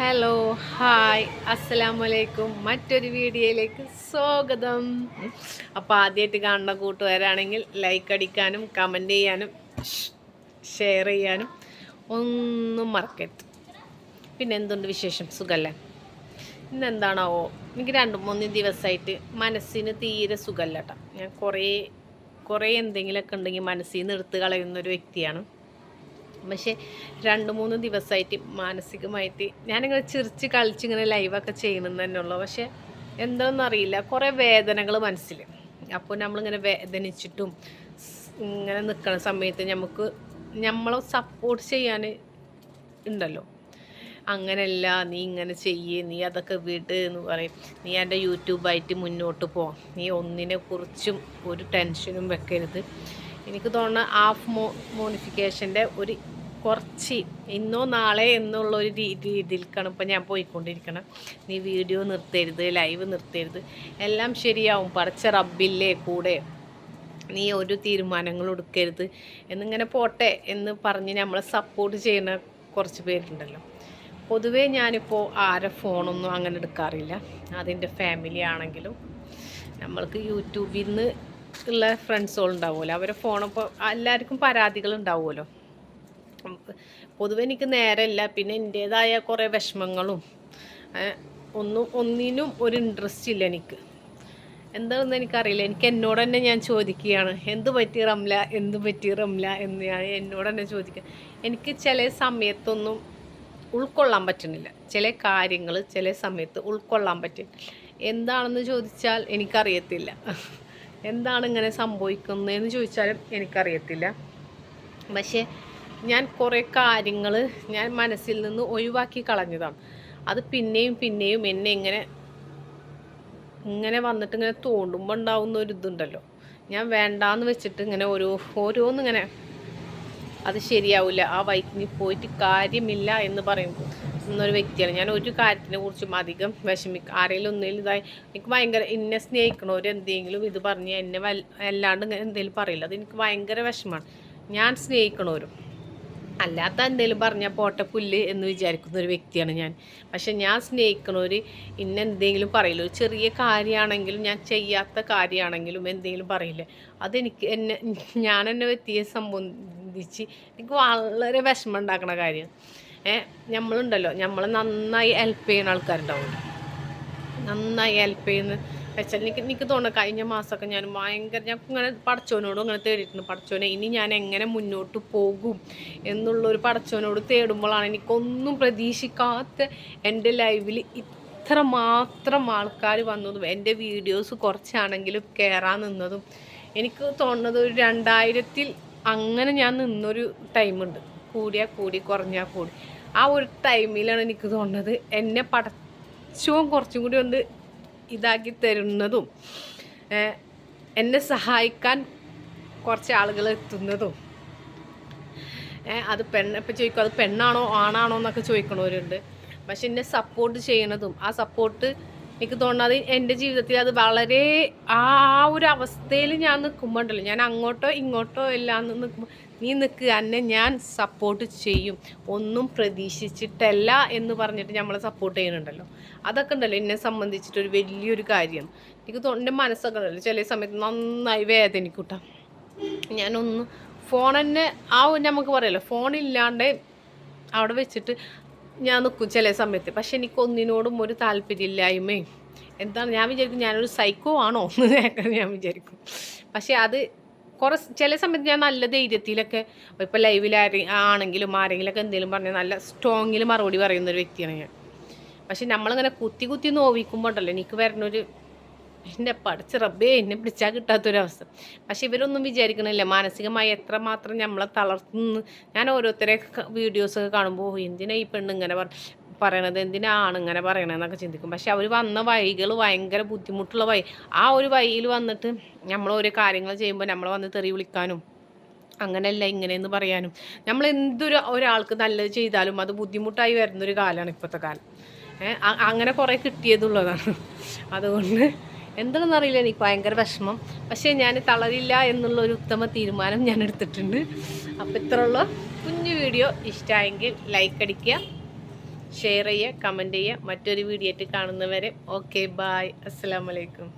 Hello hi അസ്സലാമലൈക്കും മറ്റൊരു വീഡിയോയിലേക്ക് സ്വാഗതം. അപ്പോൾ ആദ്യമായിട്ട് കാണുന്ന കൂട്ടുകാരാണെങ്കിൽ ലൈക്ക് അടിക്കാനും കമന്റ് ചെയ്യാനും ഷെയർ ചെയ്യാനും ഒന്നും മറക്കരുത്. പിന്നെ എന്തുണ്ട് വിശേഷം? സുഖല്ല? ഇന്ന് എന്താണാവോ എനിക്ക് രണ്ട് മൂന്ന് ദിവസമായിട്ട് മനസ്സിന് തീരെ സുഖമല്ല കേട്ടോ ഞാൻ കുറേ കുറേ എന്തെങ്കിലുമൊക്കെ ഉണ്ടെങ്കിൽ മനസ്സിൽ നിന്ന് എടുത്ത് കളയുന്നൊരു വ്യക്തിയാണ്. പക്ഷേ രണ്ട് മൂന്ന് ദിവസമായിട്ട് മാനസികമായിട്ട് ഞാനിങ്ങനെ ചിരിച്ച് കളിച്ച് ഇങ്ങനെ ലൈവൊക്കെ ചെയ്യണമെന്ന് തന്നെ ഉള്ളൂ പക്ഷേ എന്താണെന്ന് അറിയില്ല. കുറേ വേദനകൾ മനസ്സിൽ. അപ്പോൾ നമ്മളിങ്ങനെ വേദനിച്ചിട്ടും ഇങ്ങനെ നിൽക്കുന്ന സമയത്ത് നമുക്ക് നമ്മളെ സപ്പോർട്ട് ചെയ്യാൻ ഉണ്ടല്ലോ. അങ്ങനെയല്ല നീ ഇങ്ങനെ ചെയ്യ് നീ അതൊക്കെ വിട് എന്ന് പറയും. നീ എന്റെ യൂട്യൂബായിട്ട് മുന്നോട്ട് പോ നീ ഒന്നിനെ കുറിച്ചും ഒരു ടെൻഷനും വെക്കരുത്. എനിക്ക് തോന്നുന്ന ഹാഫ് മോ മോണിഫിക്കേഷന്റെ ഒരു കുറച്ച് ഇന്നോ നാളെ എന്നുള്ള ഒരു രീതി രീതിയിലേക്കാണ് ഇപ്പം ഞാൻ പോയിക്കൊണ്ടിരിക്കണം. നീ വീഡിയോ നിർത്തരുത് ലൈവ് നിർത്തരുത്. എല്ലാം ശരിയാവും. പറിച്ച റബ്ബില്ലേ കൂടെ. നീ ഒരു തീരുമാനങ്ങളും എടുക്കരുത്. എന്നിങ്ങനെ പോട്ടെ എന്ന് പറഞ്ഞ് നമ്മളെ സപ്പോർട്ട് ചെയ്യുന്ന കുറച്ച് പേരുണ്ടല്ലോ. പൊതുവേ ഞാനിപ്പോൾ ആരെ ഫോണൊന്നും അങ്ങനെ എടുക്കാറില്ല. അതിന്റെ ഫാമിലി ആണെങ്കിലും നമ്മൾക്ക് യൂട്യൂബിൽ നിന്ന് ഉള്ള ഫ്രണ്ട്സുകൾ ഉണ്ടാവുമല്ലോ. അവരെ ഫോണപ്പോൾ എല്ലാവർക്കും പരാതികൾ ഉണ്ടാവുമല്ലോ. പൊതുവെ എനിക്ക് നേരമില്ല. പിന്നെ എന്റേതായ കുറേ വിഷമങ്ങളും ഒന്നും ഒന്നിനും ഒരു ഇൻട്രസ്റ്റ് ഇല്ല എനിക്ക്. എന്താണെന്ന് എനിക്കറിയില്ല. എനിക്ക് എന്നോട് തന്നെ ഞാൻ ചോദിക്കുകയാണ്. എന്ത് പറ്റി റംല? എന്ത് പറ്റി റംല? എന്ന് ഞാൻ എന്നോട് തന്നെ ചോദിക്കുക. എനിക്ക് ചില സമയത്തൊന്നും ഉൾക്കൊള്ളാൻ പറ്റുന്നില്ല. ചില കാര്യങ്ങൾ ചില സമയത്ത് ഉൾക്കൊള്ളാൻ പറ്റും എന്താണെന്ന് ചോദിച്ചാൽ എനിക്കറിയത്തില്ല. എന്താണ് ഇങ്ങനെ സംഭവിക്കുന്നതെന്ന് ചോദിച്ചാലും എനിക്കറിയത്തില്ല. പക്ഷേ ഞാൻ കുറേ കാര്യങ്ങൾ ഞാൻ മനസ്സിൽ നിന്ന് ഒഴിവാക്കി കളഞ്ഞതാണ്. അത് പിന്നെയും പിന്നെയും എന്നെ ഇങ്ങനെ ഇങ്ങനെ വന്നിട്ട് ഇങ്ങനെ തോണ്ടുമ്പോൾ ഉണ്ടാവുന്ന ഒരു ഇതുണ്ടല്ലോ. ഞാൻ വേണ്ടാന്ന് വെച്ചിട്ട് ഇങ്ങനെ ഓരോ ഓരോന്നിങ്ങനെ അത് ശരിയാവില്ല ആ വൈക്കിന് പോയിട്ട് കാര്യമില്ല എന്ന് പറയുമ്പോൾ എന്നൊരു വ്യക്തിയാണ്. ഞാൻ ഒരു കാര്യത്തിനെ കുറിച്ചും അധികം വിഷമിക്കും ആരെങ്കിലും ഒന്നിലും ഇതായി എനിക്ക് ഭയങ്കര എന്നെ സ്നേഹിക്കണവർ എന്തെങ്കിലും ഇത് പറഞ്ഞ് എന്നെ അല്ലാണ്ട് എന്തെങ്കിലും പറയില്ല. അത് എനിക്ക് ഭയങ്കര വിഷമമാണ്. ഞാൻ സ്നേഹിക്കണവരും. അല്ലാത്ത എന്തെങ്കിലും പറഞ്ഞാൽ പോട്ടെ പുല്ല് എന്ന് വിചാരിക്കുന്ന ഒരു വ്യക്തിയാണ് ഞാൻ. പക്ഷെ ഞാൻ സ്നേഹിക്കണവർ ഇന്നെ എന്തെങ്കിലും പറയില്ല. ഒരു ചെറിയ കാര്യമാണെങ്കിലും ഞാൻ ചെയ്യാത്ത കാര്യമാണെങ്കിലും എന്തെങ്കിലും പറയില്ലേ. അതെനിക്ക് എന്നെ ഞാൻ എന്നെ വ്യക്തിയെ സംബന്ധിച്ച് എനിക്ക് വളരെ വിഷമം ഉണ്ടാക്കുന്ന കാര്യം. നമ്മളുണ്ടല്ലോ നമ്മൾ നന്നായി ഹെൽപ്പ് ചെയ്യുന്ന ആൾക്കാരുണ്ടാവും. നന്നായി ഹെൽപ്പ് ചെയ്യുന്ന വെച്ചാൽ എനിക്ക് എനിക്ക് തോന്നുന്നു കഴിഞ്ഞ മാസമൊക്കെ ഞാൻ ഭയങ്കര ഞാൻ ഇങ്ങനെ പടച്ചോനോടും ഇങ്ങനെ തേടിയിട്ടുണ്ട് പടച്ചോനെ ഇനി ഞാൻ എങ്ങനെ മുന്നോട്ട് പോകും എന്നുള്ളൊരു പടച്ചോനോട് തേടുമ്പോഴാണ് എനിക്കൊന്നും പ്രതീക്ഷിക്കാത്ത എന്റെ ലൈവിൽ ഇത്ര മാത്രം ആൾക്കാർ വന്നതും എന്റെ വീഡിയോസ് കുറച്ചാണെങ്കിലും കയറാൻ നിന്നതും. എനിക്ക് തോന്നുന്നത് ഒരു രണ്ടായിരത്തിൽ അങ്ങനെ ഞാൻ നിന്നൊരു ടൈമുണ്ട് കൂടിയാൽ കൂടി കുറഞ്ഞാൽ കൂടി. ആ ഒരു ടൈമിലാണ് എനിക്ക് തോന്നുന്നത് എന്നെ പടച്ചവും കുറച്ചും കൂടി ഒന്ന് ഇതാക്കി തരുന്നതും എന്നെ സഹായിക്കാൻ കുറച്ച് ആളുകൾ എത്തുന്നതും. അത് പെണ്ണ് ഇപ്പം ചോദിക്കും അത് പെണ്ണാണോ ആണാണോ എന്നൊക്കെ ചോദിക്കണവരുണ്ട്. പക്ഷെ എന്നെ സപ്പോർട്ട് ചെയ്യണതും ആ സപ്പോർട്ട് എനിക്ക് തോന്നുന്നത് എന്റെ ജീവിതത്തിൽ അത് വളരെ ആ ഒരു അവസ്ഥയിൽ ഞാൻ നിൽക്കുമ്പോണ്ടല്ലോ. ഞാൻ അങ്ങോട്ടോ ഇങ്ങോട്ടോ എല്ലാം നിൽക്കുമ്പോൾ നീ നിൽക്കുക എന്നെ ഞാൻ സപ്പോർട്ട് ചെയ്യും. ഒന്നും പ്രതീക്ഷിച്ചിട്ടല്ല എന്ന് പറഞ്ഞിട്ട് നമ്മളെ സപ്പോർട്ട് ചെയ്യുന്നുണ്ടല്ലോ. അതൊക്കെ ഉണ്ടല്ലോ എന്നെ സംബന്ധിച്ചിട്ടൊരു വലിയൊരു കാര്യം. എനിക്ക് തോന്നുന്നു എന്റെ മനസ്സൊക്കെ ഉണ്ടല്ലോ ചില സമയത്ത് നന്നായി വേദനിക്കൂട്ടാ. ഞാനൊന്ന് ഫോൺ തന്നെ ആ നമുക്ക് പറയല്ലോ ഫോണില്ലാണ്ട് അവിടെ വെച്ചിട്ട് ഞാൻ നിൽക്കും ചില സമയത്ത്. പക്ഷെ എനിക്ക് ഒന്നിനോടും ഒരു താല്പര്യമില്ലായ്മയും. എന്താണ്? ഞാൻ വിചാരിക്കും ഞാനൊരു സൈക്കോ ആണോ എന്ന് ഞാൻ വിചാരിക്കും. പക്ഷെ അത് കുറേ ചില സമയത്ത് ഞാൻ നല്ല ധൈര്യത്തിലൊക്കെ ഇപ്പോൾ ലൈവിൽ ആണെങ്കിലും ആരെങ്കിലുമൊക്കെ എന്തെങ്കിലും പറഞ്ഞാൽ നല്ല സ്ട്രോങ്ങിൽ മറുപടി പറയുന്ന ഒരു വ്യക്തിയാണ് ഞാൻ. പക്ഷെ നമ്മളിങ്ങനെ കുത്തി കുത്തി നോവിക്കുമ്പോൾ ഉണ്ടല്ലോ എനിക്ക് വരുന്നൊരു എന്റെ പഠിച്ച റബ്ബേ എന്നെ പിടിച്ചാൽ കിട്ടാത്തൊരവസ്ഥ. പക്ഷെ ഇവരൊന്നും വിചാരിക്കണില്ല. മാനസികമായി എത്രമാത്രം നമ്മളെ തളർത്തുന്നു. ഞാൻ ഓരോരുത്തരെ വീഡിയോസൊക്കെ കാണുമ്പോൾ എന്തിനാ ഈ പെണ്ണ് ഇങ്ങനെ പറ പറയണത്? എന്തിനാണ് ഇങ്ങനെ പറയണതെന്നൊക്കെ ചിന്തിക്കും. പക്ഷെ അവർ വന്ന വഴികൾ ഭയങ്കര ബുദ്ധിമുട്ടുള്ള വഴി. ആ ഒരു വഴിയിൽ വന്നിട്ട് നമ്മൾ ഓരോ കാര്യങ്ങൾ ചെയ്യുമ്പോൾ നമ്മളെ വന്ന് തെറി വിളിക്കാനും അങ്ങനെയല്ല ഇങ്ങനെയെന്ന് പറയാനും നമ്മൾ എന്തൊരു ഒരാൾക്ക് നല്ലത് ചെയ്താലും അത് ബുദ്ധിമുട്ടായി വരുന്നൊരു കാലമാണ് ഇപ്പോഴത്തെ കാലം. അങ്ങനെ കുറേ കിട്ടിയതുള്ളതാണ്. അതുകൊണ്ട് എന്താണെന്ന് അറിയില്ല എനിക്ക് ഭയങ്കര വിഷമം. പക്ഷേ ഞാൻ തളരില്ല എന്നുള്ള ഒരു ഉത്തമ തീരുമാനം ഞാൻ എടുത്തിട്ടുണ്ട്. അപ്പോൾ ഇത്രയുള്ള. കുഞ്ഞു വീഡിയോ ഇഷ്ടമായെങ്കിൽ ലൈക്ക് അടിക്കുക ഷെയർ ചെയ്യുക കമന്റ് ചെയ്യുക. മറ്റൊരു വീഡിയോ ആയിട്ട് കാണുന്നവരെ ഓക്കെ ബായ് അസ്സലാമലൈക്കും